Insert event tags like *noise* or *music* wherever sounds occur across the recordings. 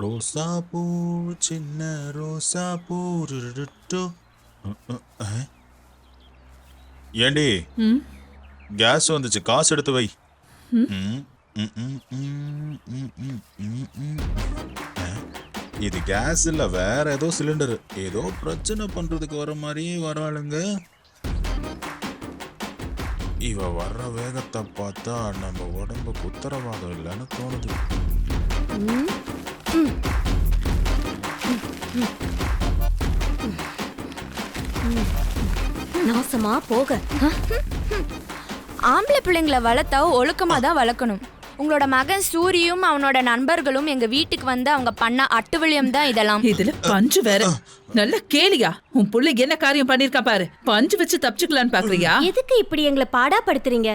ரோசா பூ சின்ன ரோசா பூ. ஏண்டி? கேஸ் வந்துச்சு. காசு எடுத்து வை. இது கேஸ் இல்ல வேற ஏதோ சிலிண்டர். ஏதோ பிரச்சனை பண்றதுக்கு வர மாதிரியே வராளுங்க. இவ வர்ற வேகத்தை பார்த்தா நம்ம உடம்புக்கு உத்தரவாதம் இல்லைன்னு தோணுது. நாசமா போக. ஆம்பளை பிள்ளைங்களை வளர்த்தா ஒழுக்கமா தான் வளர்க்கணும். உங்களோட மகன் சூரியும் அவனோட நண்பர்களும் எங்க வீட்டுக்கு வந்து அவங்க பண்ண அட்டுவிழியம் தான் இதெல்லாம். இதுல பஞ்சு வேற. நல்ல கேளியா. உன் புள்ள என்ன காரியம் பண்ணிருக்கா பாரு. பஞ்சு வச்சு தப்பிச்சுக்கலான்னு பாக்குறியா? எதுக்கு இப்படி எங்களை பாடாப்படுத்துறீங்க?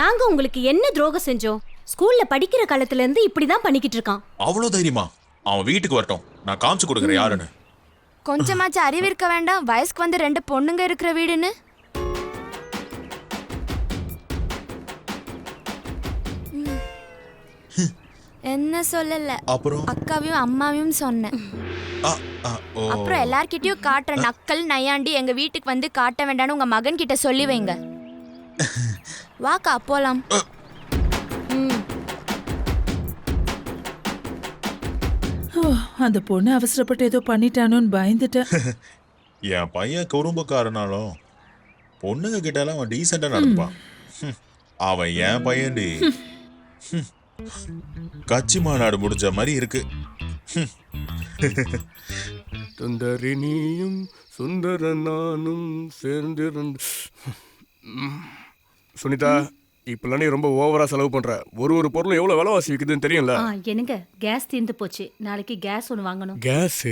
நாங்க உங்களுக்கு என்ன துரோகம் செஞ்சோம்? ஸ்கூல்ல படிக்கிற காலத்துல இருந்து இப்படிதான் பண்ணிக்கிட்டு இருக்கான். அவ்வளோ தைரியமா? அவன் வீட்டுக்கு வரட்டும். நான் காமிச்சு கொடுக்குறேன் யாருன்னு. கொஞ்சமாச்சும் அறிவு இருக்க வேண்டாம். வயசுக்கு வந்து ரெண்டு பொண்ணுங்க இருக்கிற வீடுன்னு. என்ன சொல்லல. அப்புறம்? அக்காவையும் அம்மாவையும் சொன்னேன். ஆ, ஆ, ஓ. அப்புறம் எல்லார்கிட்டயும் காட்டுற நக்கல் நையாண்டி எங்க வீட்டுக்கு வந்து காட்ட வேண்டாம்னு உங்க மகன் கிட்ட சொல்லி வைங்க. *laughs* வாக்கா போலாம். ம். அந்த பொண்ணு அவசரப்பட்டு ஏதோ பண்ணிட்டானோன்னு பயந்துட்டேன் *laughs* என் பையன் குறும்புக்காரனாலும் பொண்ணுங்க கிட்ட எல்லாம் அவன் டீசெண்டா நடப்பான். *laughs* அவன் என் பையன்டி. *laughs* கட்சி மாநாடு முடிஞ்ச மாதிரி இருக்கு. சுந்தரி நீயும் சுந்தர நானும் சேர்ந்திருந்து. சுனிதா இப்பெல்லாம் நீ ரொம்ப ஓவரா செலவு பண்ற ஒரு ஒரு பொருளும் எவ்வளவு விலைவாசி விக்குதுன்னு தெரியும்ல? ஆ என்னங்க? கேஸ் தீர்ந்து போச்சு. நாளைக்கு கேஸ் ஒன்று வாங்கணும். Gas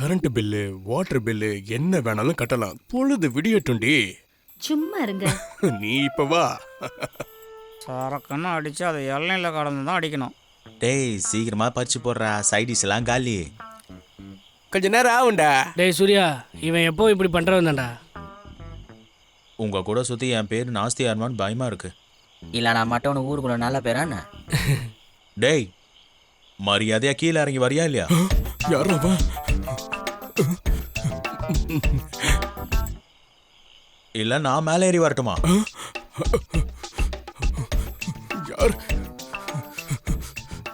current bill water bill என்ன வேணாலும் கட்டலாம். பொழுது விடியட்டும்டி. சும்மா இருங்க. *laughs* நீ இப்ப வா. சரக்குன்னு அடிச்சு அதை எல்லையில் கடந்து தான் அடிக்கணும். டேய் சீக்கிரமா பறிச்சு போடுறா. சைடிஸ் எல்லாம் காலி. கொஞ்ச நேரம் ஆகும்டா. டேய் சூர்யா இவன் எப்போ இப்படி பண்றவன் தான்டா உங்க கூட சுத்தி என் பேர் நாஸ்தியார்மான்னு பயமா இருக்கு. இல்லை நான் மட்டும் உனக்கு ஊருக்குள்ள நல்ல பேரான டேய் மரியாதையா கீழே இறங்கி வரியா இல்லையா? யார் அவன்? இல்ல நான் மேலே ஏறி வரட்டுமா? யார்?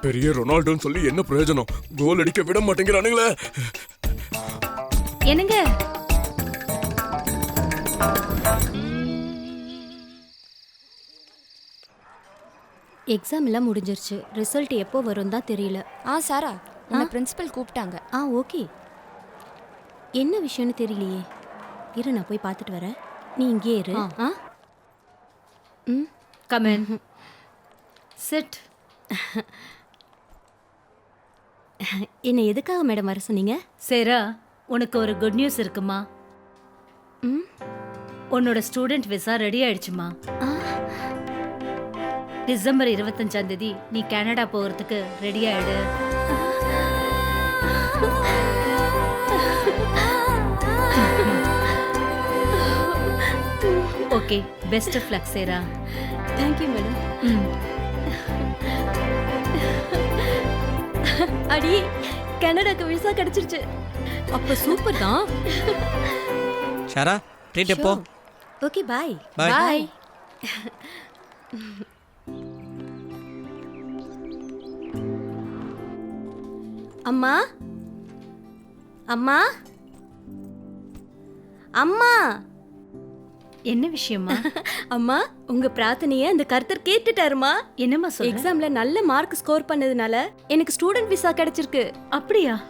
பெரிய ரொனால்டோன்னு சொல்லி என்ன பிரயோஜனம்? கோல் அடிக்க விட மாட்டேங்கிறானுங்களே. என்னங்க? எக்ஸாம் எல்லாம் முடிஞ்சிருச்சு. ரிசல்ட் எப்போ வரும் தான் தெரியல. ஆ சாரா உன்னை பிரின்சிபல் கூப்பிட்டாங்க. ஆ ஓகே. என்ன விஷயம்னு தெரியலையே. இரு நான் போய் பார்த்துட்டு வரேன். நீ இங்கே இரு. ஆ. ம்? கமன் சிட் என்னை எதுக்காக மேடம் வர சொன்னீங்க? சேரா உனக்கு ஒரு குட் நியூஸ் இருக்குமா? ம்? உன்னோட ஸ்டூடெண்ட் விசா ரெடி ஆயிடுச்சுமா? ஆ டிசம்பர் இருபத்தஞ்சாம் தேதி நீ கனடா போகிறதுக்கு ரெடி ஆயிடு. Okay best of luck Sarah thank you madam அடி கனடாக்கு விசா கிடைச்சிருச்சு. அப்ப சூப்பர் தான். ஷரா ட்ரீட் எப்போ? Okay bye. பாய் அம்மா? அம்மா? அம்மா? என்ன விஷயமா *laughs* அம்மா உங்க பிரார்த்தனைய அந்த கர்த்தர் கேட்டுட்டாருமா? என்னம்மா எக்ஸாம்ல நல்ல மார்க் ஸ்கோர் பண்ணதுனால எனக்கு ஸ்டூடெண்ட் விசா கிடைச்சிருக்கு. அப்படியா?